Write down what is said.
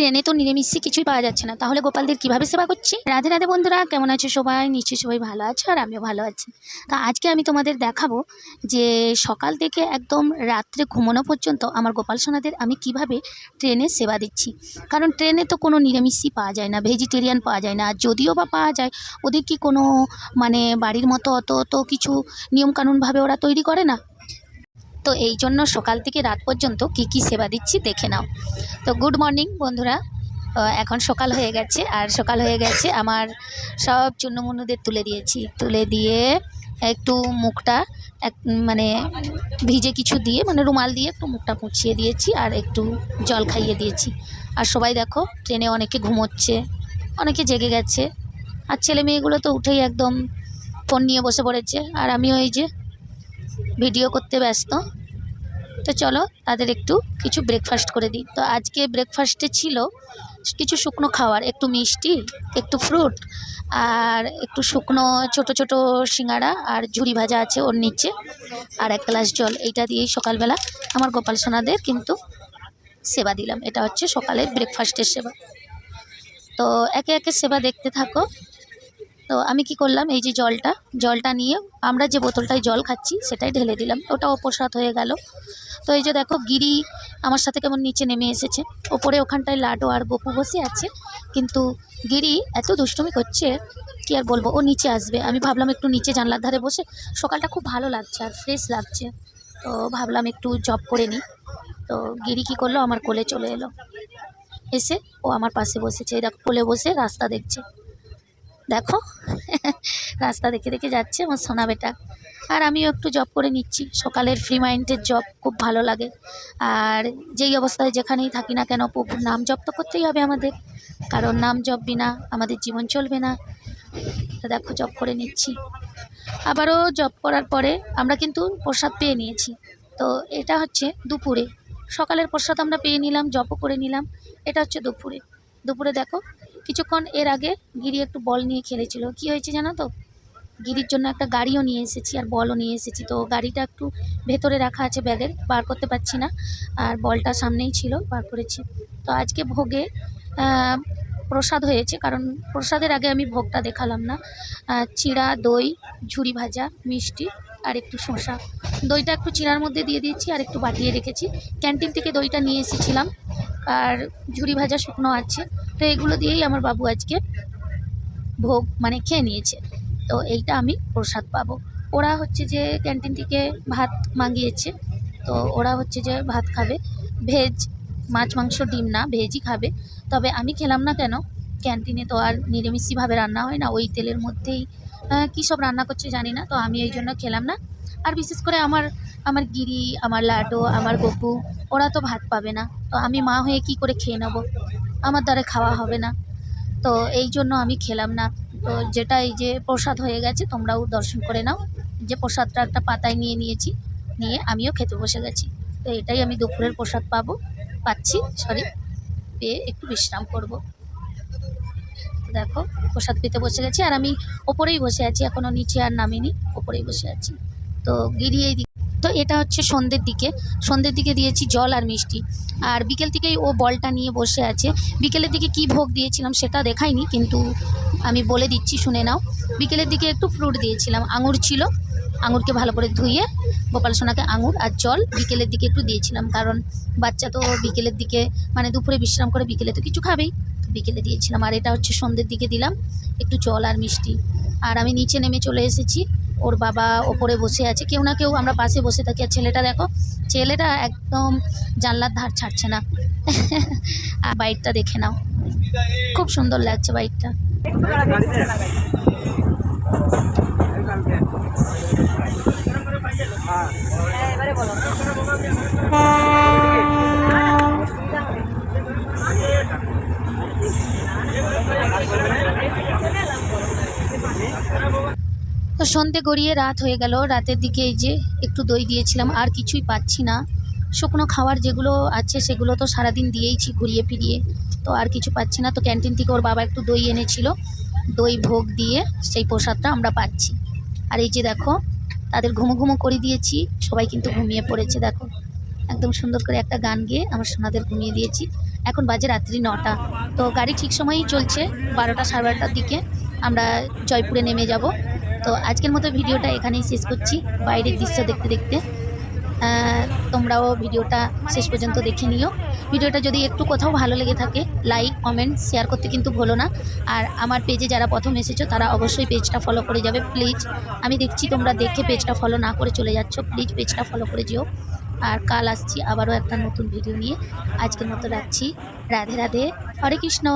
ট্রেনে তো নিরামিষি কিছুই পাওয়া যাচ্ছে না। তাহলে গোপালদের কীভাবে সেবা করছি? রাধে রাধে বন্ধুরা, কেমন আছো সবাই? নিশ্চয়ই সবাই ভালো আছো আর আমিও ভালো আছি। তা আজকে আমি তোমাদের দেখাবো যে সকাল থেকে একদম রাত্রে ঘুমানো পর্যন্ত আমার গোপাল সোনাদের আমি কীভাবে ট্রেনে সেবা দিচ্ছি। কারণ ট্রেনে তো কোনো নিরামিষই পাওয়া যায় না, ভেজিটেরিয়ান পাওয়া যায় না। যদিও বা পাওয়া যায়, ওদের কি কোনো মানে বাড়ির মতো অত তো কিছু নিয়মকানুনভাবে ওরা তৈরি করে না? তো এই জন্য সকাল থেকে রাত পর্যন্ত কি কি সেবা দিচ্ছি দেখে নাও। তো গুড মর্নিং বন্ধুরা এখন সকাল হয়ে গেছে, আর সকাল হয়ে গেছে আমার সব চুন্নমুন্নুদের তুলে দিয়েছি। তুলে দিয়ে একটু মুখটা এক মানে ভিজে কিছু দিয়ে মানে রুমাল দিয়ে একটু মুখটা মুছিয়ে দিয়েছি আর একটু জল খাইয়ে দিয়েছি। আর সবাই দেখো, ট্রেনে অনেকে ঘুমোচ্ছে, অনেকে জেগে গেছে। আর ছেলে মেয়েগুলো তো উঠেই একদম ফোন নিয়ে বসে পড়েছে। আর আমিও এই যে ভিডিও করতে ব্যস্ত। তো চলো তাদের একটু কিছু ব্রেকফাস্ট করে দিই। তো আজকে ব্রেকফাস্টে ছিল কিছু শুকনো খাওয়ার, একটু মিষ্টি, একটু ফ্রুট আর একটু শুকনো ছোট ছোট সিঙ্গাড়া আর ঝুড়ি ভাজা আছে ওর নিচে আর এক গ্লাস জল। এইটা দিয়েই সকালবেলা আমার গোপাল সোনাদের কিন্তু সেবা দিলাম। এটা হচ্ছে সকালের ব্রেকফাস্টের সেবা। তো একে একে সেবা দেখতে থাকো। তো আমি কি করলাম, এই যে জলটা জলটা নিয়ে আমরা যে বোতলটায় জল খাচ্ছি সেটাই ঢেলে দিলাম। ওটাও প্রসাদ হয়ে গেল। তো এই যে দেখো, গিরি আমার সাথে কেমন নিচে নেমে এসেছে। ওপরে ওখানটায় লাডো আর গপু বসে আছে। কিন্তু গিরি এত দুষ্টুমি করছে, কি আর বলব, ও নিচে আসবে। আমি ভাবলাম একটু নিচে জানলার ধারে বসে, সকালটা খুব ভালো লাগছে আর ফ্রেশ লাগছে। তো ভাবলাম একটু জব করে নিই। তো গিরি কী করল, আমার কোলে চলে এলো। এসে ও আমার পাশে বসেছে। দেখো, কোলে বসে রাস্তা দেখছে। দেখো। রাস্তা দেখে দেখে যাচ্ছে আমার সোনা বেটা। আর আমিও একটু জব করে নিচ্ছি। সকালের ফ্রি মাইন্ডের জব খুব ভালো লাগে। আর যেই অবস্থায় যেখানেই থাকি না কেন প্রভুর নাম জপ তো করতেই হবে আমাদের। কারণ নাম জপ বিনা আমাদের জীবন চলবে না। দেখো জব করে নিচ্ছি। আবারও জব করার পরে আমরা কিন্তু প্রসাদ পেয়ে নিয়েছি। তো এটা হচ্ছে দুপুরে। সকালের প্রসাদ আমরা পেয়ে নিলাম জপও করে নিলাম। এটা হচ্ছে দুপুরে। দুপুরে দেখো, কিছুক্ষণ এর আগে গিরি একটু বল নিয়ে খেলেছিল। কি হয়েছে জানো তো? গিরির জন্য একটা গাড়িও নিয়ে এসেছি আর বলও নিয়ে এসেছি। তো গাড়িটা একটু ভেতরে রাখা আছে ব্যাগের বার করতে পারছি না। আর বলটা সামনেই ছিল, বার করেছি। তো আজকে ভোগে প্রসাদ হয়েছে কারণ প্রসাদের আগে আমি ভোগটা দেখালাম না। চিড়া, দই, ঝুরি ভাজা, মিষ্টি আর একটু শসা। দইটা একটু চিড়ার মধ্যে দিয়ে দিয়েছি আর একটু বাটিয়ে রেখেছি। ক্যান্টিন থেকে দইটা নিয়ে এসেছিলাম। আর ঝুরি ভাজা শুকনো আছে। তো এগুলো দিয়েই আমার বাবু আজকে ভোগ মানে খেয়ে নিয়েছে। তো এইটা আমি প্রসাদ পাবো। ওরা হচ্ছে যে ক্যান্টিন থেকে ভাত মাগিয়েছে। তো ওরা হচ্ছে যে ভাত খাবে। ভেজ মাছ, মাংস, ডিম না ভেজই খাবে। তবে আমি খেলাম না কেন? ক্যান্টিনে তো আর নিরামিষিভাবে রান্না হয় না। ওই তেলের মধ্যেই কী সব রান্না করছে জানি না। তো আমি এই জন্য খেলাম না। আর বিশেষ করে আমার আমার গিরি, আমার লাডো আমার গপু, ওরা তো ভাত পাবে না। তো আমি মা হয়ে কি করে খেয়ে নেব? আমার দ্বারা খাওয়া হবে না। তো এই জন্য আমি খেলাম না। তো যেটা এই যে প্রসাদ হয়ে গেছে, তোমরাও দর্শন করে নাও। যে প্রসাদটা একটা পাতায় নিয়ে নিয়েছি, নিয়ে আমিও খেতে বসে গেছি। তো এটাই আমি দুপুরের প্রসাদ পাবো, পাচ্ছি সরি পেয়ে একটু বিশ্রাম করব। দেখো, প্রসাদ পেতে বসে গেছি। আর আমি ওপরেই বসে আছি এখনও নিচে আর নামিনি, ওপরেই বসে আছি। তো গিরি এই তো এটা হচ্ছে সন্ধ্যের দিকে। সন্ধ্যের দিকে দিয়েছি জল আর মিষ্টি। আর বিকেল থেকেই ও বলটা নিয়ে বসে আছে। বিকেলের দিকে কি ভোগ দিয়েছিলাম সেটা দেখাইনি, কিন্তু আমি বলে দিচ্ছি, শুনে নাও। বিকেলের দিকে একটু ফ্রুট দিয়েছিলাম। আঙুর ছিল। আঙুরকে ভালো করে ধুয়ে গোপাল সোনাকে আঙুর আর জল বিকেলের দিকে একটু দিয়েছিলাম। কারণ বাচ্চা তো বিকেলের দিকে মানে দুপুরে বিশ্রাম করে বিকেলে তো কিছু খাবেই। তো বিকেলে দিয়েছিলাম। আর এটা হচ্ছে সন্ধ্যের দিকে দিলাম একটু জল আর মিষ্টি। আর আমি নিচে নেমে চলে এসেছি। ওর বাবা ওপরে বসে আছে। কেউ না কেউ আমরা পাশে বসে থাকি। আর ছেলেটা দেখো, ছেলেটা একদম জানলার ধার ছাড়ছে না। আর বাইকটা দেখে নাও। খুব সুন্দর লাগছে বাইকটা। তো সন্ধে গড়িয়ে রাত হয়ে গেল। রাতের দিকে এই যে একটু দই দিয়েছিলাম, আর কিছুই পাচ্ছি না। শুকনো খাবার যেগুলো আছে সেগুলো তো সারাদিন দিয়েইছি ঘুরিয়ে ফিরিয়ে, তো আর কিছু পাচ্ছি না। তো ক্যান্টিন থেকে ওর বাবা একটু দই এনেছিল। দই ভোগ দিয়ে সেই প্রসাদটা আমরা পাচ্ছি। আর এই যে দেখো, তাদের ঘুমো ঘুমো করে দিয়েছি। সবাই কিন্তু ঘুমিয়ে পড়েছে, দেখো। একদম সুন্দর করে একটা গান গেয়ে আমার সোনাদের ঘুমিয়ে দিয়েছি। এখন বাজে রাত্রি নটা। তো গাড়ি ঠিক সময়ই চলছে, বারোটা সাড়ে বারোটার দিকে। আমরা জয়পুরে নেমে যাব। তো আজকের মতো ভিডিওটা এখানেই শেষ করছি। বাইরের দৃশ্য দেখতে দেখতে। তোমরাও ভিডিওটা শেষ পর্যন্ত দেখে নিও। ভিডিওটা যদি একটু কোথাও ভালো লেগে থাকে লাইক কমেন্ট শেয়ার করতে কিন্তু ভুলো না। আর আমার পেজে যারা প্রথম এসেছ, তারা অবশ্যই পেজটা ফলো করে যাবে প্লিজ আমি দেখছি তোমরা দেখে পেজটা ফলো না করে চলে যাচ্ছ প্লিজ পেজটা ফলো করে যেও। আর কাল আসছি আবারও একটা নতুন ভিডিও নিয়ে। আজকের মতো রাখছি। রাধে রাধে। হরে কৃষ্ণ।